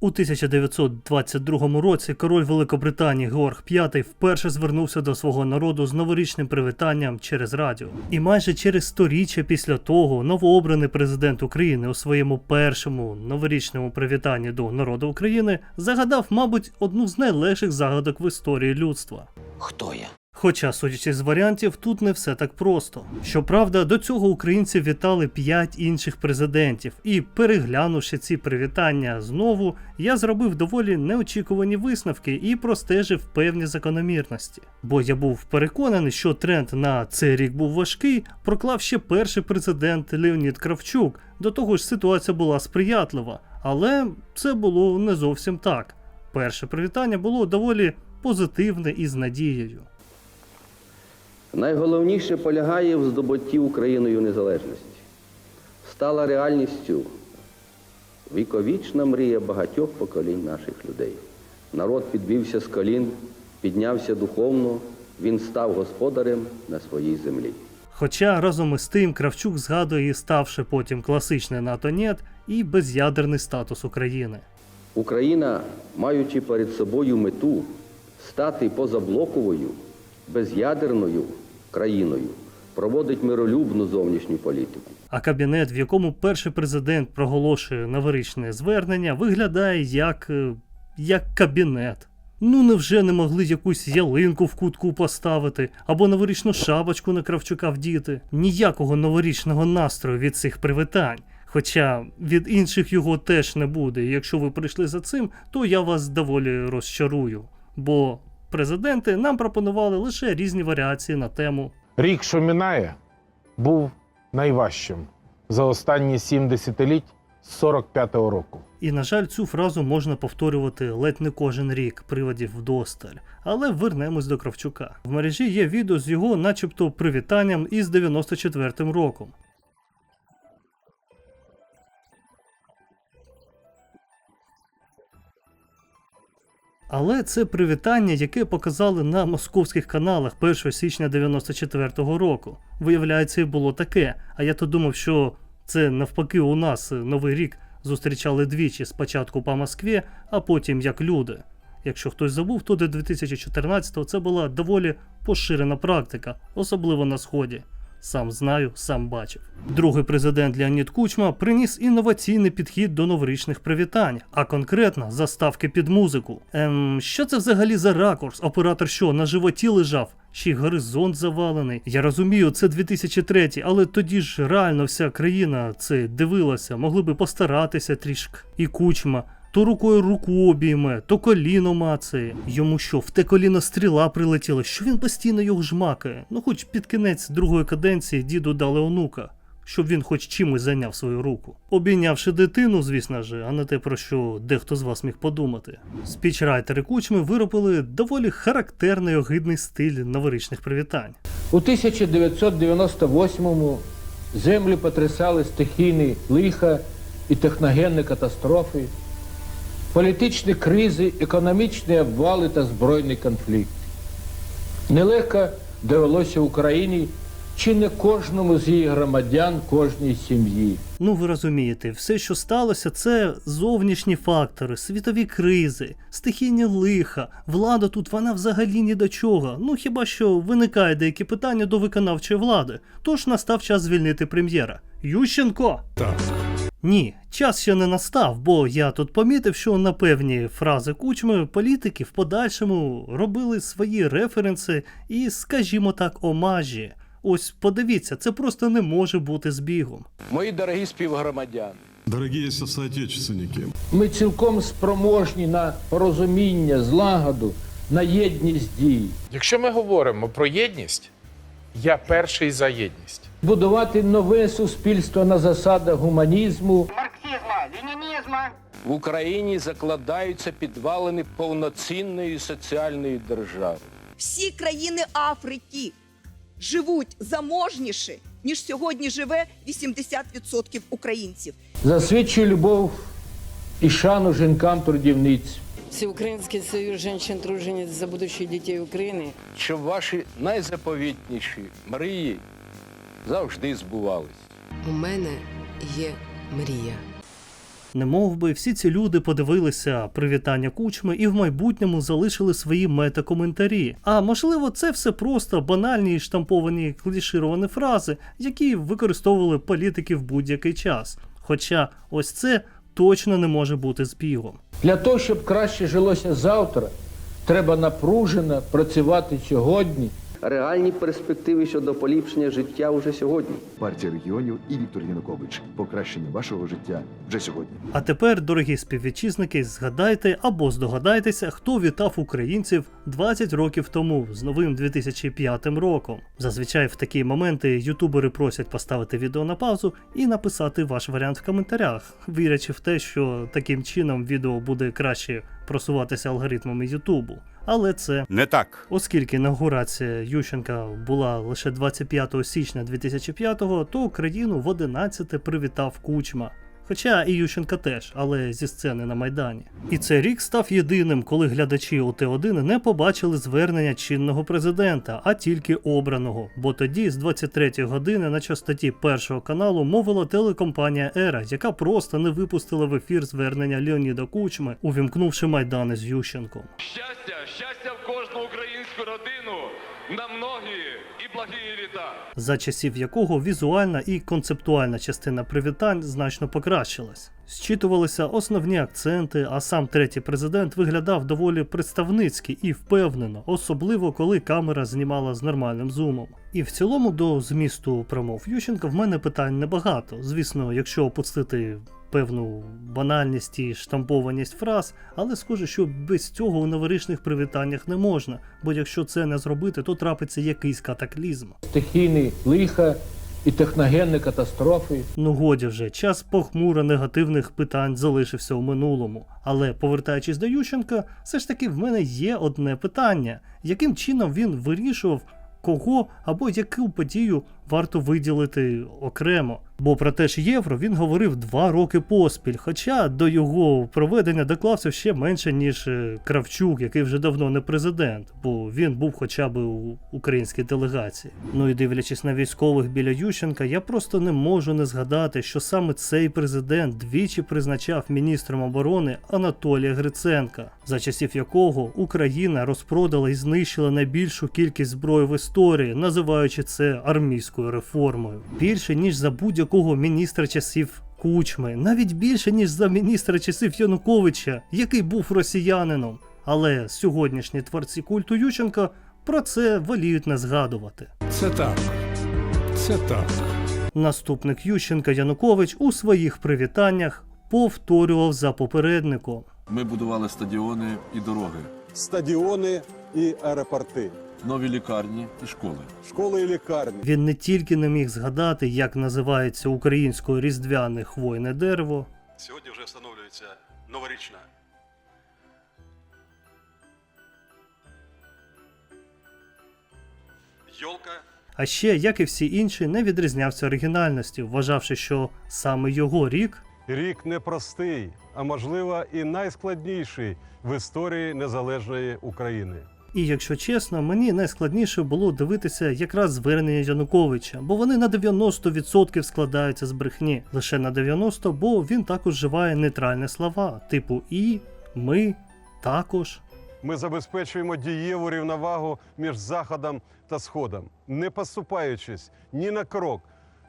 У 1922 році король Великобританії Георг V вперше звернувся до свого народу з новорічним привітанням через радіо. І майже через сторіччя після того новообраний президент України у своєму першому новорічному привітанні до народу України загадав, мабуть, одну з найлегших загадок в історії людства. Хто я? Хоча, судячи з варіантів, тут не все так просто. Щоправда, до цього українці вітали п'ять інших президентів, і переглянувши ці привітання знову, я зробив доволі неочікувані висновки і простежив певні закономірності. Бо я був переконаний, що тренд на цей рік був важкий, проклав ще перший президент Леонід Кравчук. До того ж, ситуація була сприятлива, але це було не зовсім так. Перше привітання було доволі позитивне і з надією. Найголовніше полягає в здобутті Україною незалежності. Стала реальністю віковічна мрія багатьох поколінь наших людей. Народ підвівся з колін, піднявся духовно, він став господарем на своїй землі. Хоча разом із тим Кравчук згадує ставши потім класичне НАТО «Нет» і без'ядерний статус України. Україна, маючи перед собою мету стати позаблоковою, без'ядерною країною, проводить миролюбну зовнішню політику. А кабінет, в якому перший президент проголошує новорічне звернення, виглядає як. е, як кабінет. Ну невже не могли якусь ялинку в кутку поставити або новорічну шапочку на Кравчука вдіти? Ніякого новорічного настрою від цих привітань. Хоча від інших його теж не буде. Якщо ви прийшли за цим, то я вас доволі розчарую. Бо президенти нам пропонували лише різні варіації на тему Рік, що минає, був найважчим за останні сім десятиліть з 45-го року. І, на жаль, цю фразу можна повторювати ледь не кожен рік приводів вдосталь. Але вернемось до Кравчука. В мережі є відео з його, начебто, привітанням із 94-м роком. Але це привітання, яке показали на московських каналах 1 січня 94-го року. Виявляється, було таке. А я то думав, що це навпаки у нас новий рік зустрічали двічі спочатку по Москві, а потім як люди. Якщо хтось забув, то до 2014-го це була доволі поширена практика, особливо на сході. Сам знаю, сам бачив. Другий президент Леонід Кучма приніс інноваційний підхід до новорічних привітань, а конкретно заставки під музику. Ем, що це взагалі за ракурс? Оператор що, на животі лежав? Ще й горизонт завалений. Я розумію, це 2003, але тоді ж реально вся країна це дивилася, могли би постаратися трішки. І кучма. То рукою руку обійме, то коліно мацає. Йому що, в те коліно стріла прилетіла, що він постійно його жмакає. Ну, хоч під кінець другої каденції діду дали онука, щоб він хоч чимось зайняв свою руку. Обійнявши дитину, звісно ж, а не те, про що дехто з вас міг подумати. Спічрайтери кучми виробили доволі характерний огидний стиль новорічних привітань. У 1998-му землі потрясали стихійні лиха і техногенні катастрофи, політичні кризи, економічні обвали та збройний конфлікт. Нелегко довелося Україні чи не кожному з її громадян, кожній сім'ї. Ну, ви розумієте, все, що сталося, це зовнішні фактори, світові кризи, стихійні лиха. Влада тут вона взагалі ні до чого. Ну хіба що виникає деякі питання до виконавчої влади. Тож настав час звільнити прем'єра. Ющенко! Так. Ні, час ще не настав, бо я тут помітив, що на певні фрази кучми політики в подальшому робили свої референси і, скажімо так, омажі. Ось подивіться, це просто не може бути збігом. Мої дорогі співгромадяни, Дорогие со- соотечественники, ми цілком спроможні на порозуміння, злагоду, на єдність дій. Якщо ми говоримо про єдність, я перший за єдність. Будувати нове суспільство на засадах гуманізму, марксизма, ленинизма. В Україні закладаються підвалини повноцінної соціальної держави. всі країни Африки живуть заможніше, ніж сьогодні живе 80% українців. засвідчує любов і шану жінкам-трудівниць. Всеукраїнський союз женщин-тружениць за будущее дітей України Щоб ваші найзаповітніші мрії завжди збувались. У мене є мрія. Немов би всі ці люди подивилися привітання кучми і в майбутньому залишили свої метакоментарі. А можливо, це все просто банальні і штамповані клішировані фрази, які використовували політики в будь-який час. Хоча ось це точно не може бути збігом. Для того, щоб краще жилося завтра, треба напружено працювати сьогодні Реальні перспективи щодо поліпшення життя уже сьогодні. партія регіонів і Віктор Янукович. Покращення вашого життя вже сьогодні. А тепер, дорогі співвітчизники, згадайте або здогадайтеся, хто вітав українців 20 років тому з новим 2005 роком. Зазвичай в такі моменти ютубери просять поставити відео на паузу і написати ваш варіант в коментарях, вірячи в те, що таким чином відео буде краще просуватися алгоритмами Ютубу. Але це Не так. Оскільки інаугурація Ющенка була лише 25 січня 2005-го, то країну в 11 привітав Кучма. Хоча і Ющенка теж, але зі сцени на Майдані. І цей рік став єдиним, коли глядачі ОТ1 не побачили звернення чинного президента, а тільки обраного. Бо тоді, з 23 години, на частоті першого каналу мовила телекомпанія Ера, яка просто не випустила в ефір звернення Леоніда Кучми, увімкнувши майдани з Ющенком. Щастя, щастя в кожну українську родину на многі і благі літа. за часів якого візуальна і концептуальна частина привітань значно покращилась. Зчитувалися основні акценти, а сам третій президент виглядав доволі представницьки і впевнено, особливо коли камера знімала з нормальним зумом. І в цілому до змісту промов Ющенка в мене питань небагато. Звісно, якщо опустити певну банальність і штампованість фраз, але схоже, що без цього у новорічних привітаннях не можна, бо якщо це не зробити, то трапиться якийсь катаклізм. стихійні лиха і техногенні катастрофи. Ну годі вже, час похмуро негативних питань залишився у минулому. Але повертаючись до Ющенка, все ж таки в мене є одне питання: яким чином він вирішував, кого або яку подію варто виділити окремо? Бо про те ж євро він говорив два роки поспіль, хоча до його проведення доклався ще менше, ніж е, Кравчук, який вже давно не президент, бо він був хоча б у українській делегації. Ну і дивлячись на військових біля Ющенка, я просто не можу не згадати, що саме цей президент двічі призначав міністром оборони Анатолія Гриценка, за часів якого Україна розпродала і знищила найбільшу кількість зброї в історії, називаючи це армійською реформою. Більше ніж за будь-якого міністра часів Кучми, навіть більше ніж за міністра часів Януковича, який був росіянином. Але сьогоднішні творці культу Ющенка про це воліють не згадувати. Це так. Це так. Наступник Ющенка Янукович у своїх привітаннях повторював за попередником. Ми будували стадіони і дороги, Стадіони і аеропорти, нові лікарні і школи. школи і лікарні. Він не тільки не міг згадати, як називається українською різдвяне хвойне дерево, Сьогодні вже встановлюється новорічна. Йолка а ще, як і всі інші, не відрізнявся оригінальністю, вважавши, що саме його рік Рік непростий, а можливо і найскладніший в історії незалежної України. І якщо чесно, мені найскладніше було дивитися якраз звернення Януковича, бо вони на 90% складаються з брехні. Лише на 90%, бо він також вживає нейтральні слова, типу і, ми, також. Ми забезпечуємо дієву рівновагу між Заходом та Сходом, не поступаючись ні на крок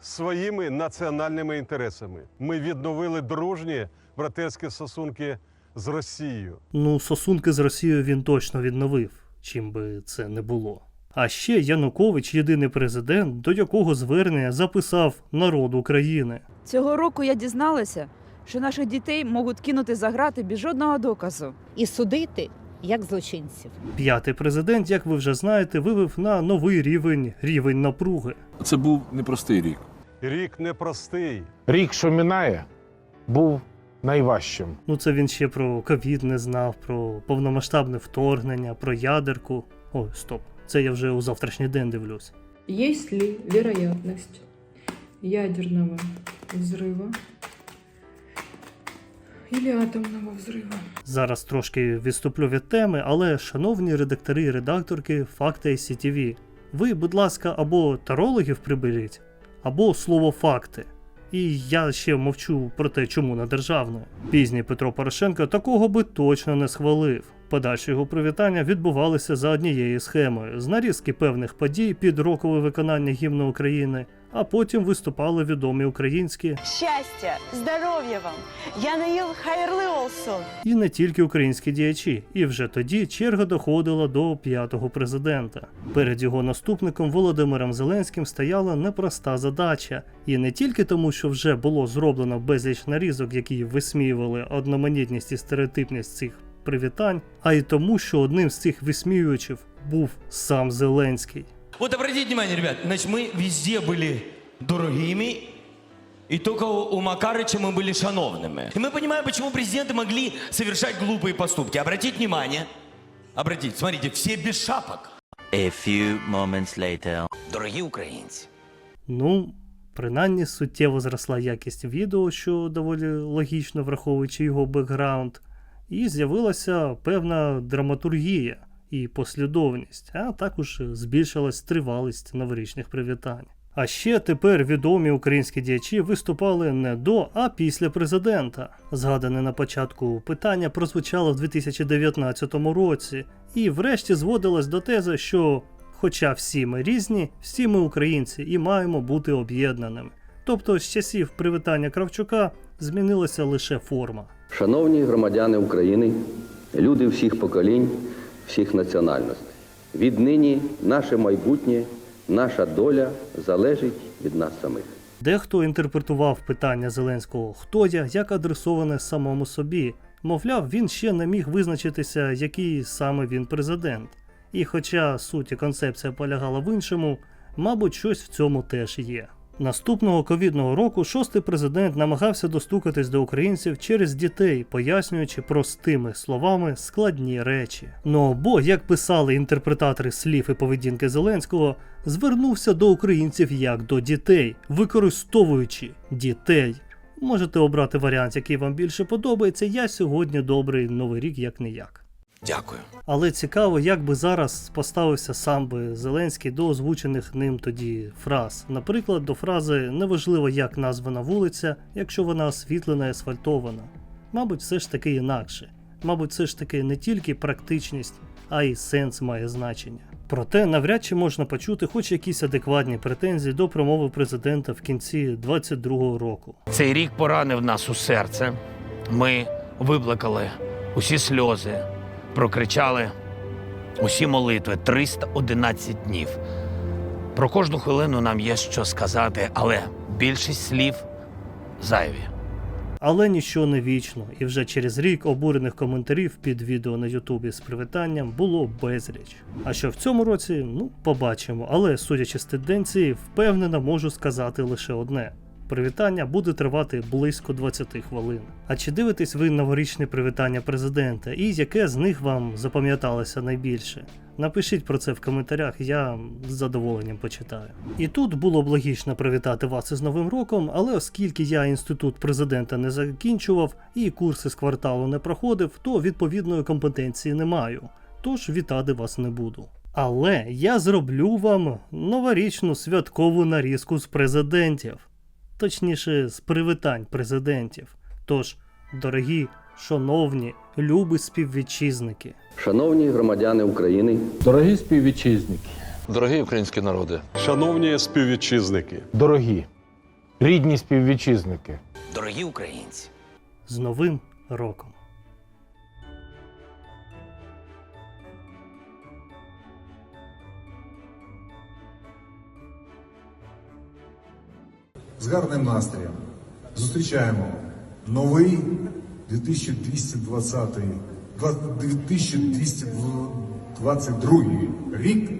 своїми національними інтересами. Ми відновили дружні братерські стосунки з Росією. Ну, стосунки з Росією він точно відновив, чим би це не було. А ще Янукович єдиний президент, до якого звернення записав народ України. Цього року я дізналася, що наших дітей можуть кинути за грати без жодного доказу. І судити як злочинців. П'ятий президент, як ви вже знаєте, вивів на новий рівень рівень напруги. Це був непростий рік. Рік непростий. Рік, що минає, був найважчим. Ну це він ще про ковід не знав, про повномасштабне вторгнення, про ядерку. Ой, стоп, це я вже у завтрашній день дивлюсь. Есть ли вероятность ядерного взрыва или атомного взрыва? Зараз трошки відступлю від теми, але, шановні редактори і редакторки Факти ICTV, ви, будь ласка, або тарологів приберіть, або слово факти. І я ще мовчу про те, чому на державну. Пізній Петро Порошенко такого би точно не схвалив. Подальші його привітання відбувалися за однією схемою: з нарізки певних подій під рокове виконання гімну України, а потім виступали відомі українські Щастя, здоров'я вам! Я Наїл Хайрли Олсон. і не тільки українські діячі. І вже тоді черга доходила до п'ятого президента. Перед його наступником Володимиром Зеленським стояла непроста задача, і не тільки тому, що вже було зроблено безліч нарізок, які висміювали одноманітність і стереотипність цих привітань, а й тому, що одним з цих висміювачів був сам Зеленський. Вот обратите внимание, ребят, значит, мы везде были дорогими, и только у у Макарыча мы были шановными. И мы понимаем, почему президенты могли совершать глупые поступки. Обратите внимание, обратите, смотрите, все без шапок. A few moments later. Дорогі українці. Ну, принаймні суттєво зросла якість відео, що доволі логічно враховуючи його бекграунд, і з'явилася певна драматургія і послідовність, а також збільшилась тривалість новорічних привітань. А ще тепер відомі українські діячі виступали не до, а після президента. Згадане на початку питання прозвучало в 2019 році, і врешті зводилось до тези, що Хоча всі ми різні, всі ми українці і маємо бути об'єднаними. Тобто з часів привітання Кравчука змінилася лише форма. Шановні громадяни України, люди всіх поколінь, всіх національностей. Віднині наше майбутнє, наша доля залежить від нас самих. Дехто інтерпретував питання Зеленського хто я як адресоване самому собі. Мовляв, він ще не міг визначитися, який саме він президент. І хоча суть і концепція полягала в іншому, мабуть, щось в цьому теж є. Наступного ковідного року шостий президент намагався достукатись до українців через дітей, пояснюючи простими словами складні речі. Ну бо, як писали інтерпретатори слів і поведінки Зеленського, звернувся до українців як до дітей, використовуючи дітей. Можете обрати варіант, який вам більше подобається. Я сьогодні добрий новий рік як не як. Дякую. Але цікаво, як би зараз поставився сам би Зеленський до озвучених ним тоді фраз. Наприклад, до фрази неважливо, як названа вулиця, якщо вона освітлена і асфальтована. Мабуть, все ж таки інакше. Мабуть, все ж таки не тільки практичність, а й сенс має значення. Проте навряд чи можна почути хоч якісь адекватні претензії до промови президента в кінці 22-го року. Цей рік поранив нас у серце. Ми виплакали усі сльози, прокричали усі молитви 311 днів. Про кожну хвилину нам є що сказати, але більшість слів зайві. Але ніщо не вічно, і вже через рік обурених коментарів під відео на Ютубі з привітанням було безліч. А що в цьому році, ну побачимо. Але судячи з тенденції, впевнено можу сказати лише одне. Привітання буде тривати близько 20 хвилин. А чи дивитесь ви новорічне привітання президента і яке з них вам запам'яталося найбільше? Напишіть про це в коментарях, я з задоволенням почитаю. І тут було б логічно привітати вас із Новим роком, але оскільки я інститут президента не закінчував і курси з кварталу не проходив, то відповідної компетенції не маю. Тож вітати вас не буду. Але я зроблю вам новорічну святкову нарізку з президентів, точніше, з привітань президентів. Тож, дорогі, шановні, любі співвітчизники. Шановні громадяни України, Дорогі співвітчизники, Дорогі українські народи, Шановні співвітчизники, Дорогі, рідні співвітчизники. Дорогі українці. З Новим роком! З гарним настроєм. Зустрічаємо новий 2220 2222 рік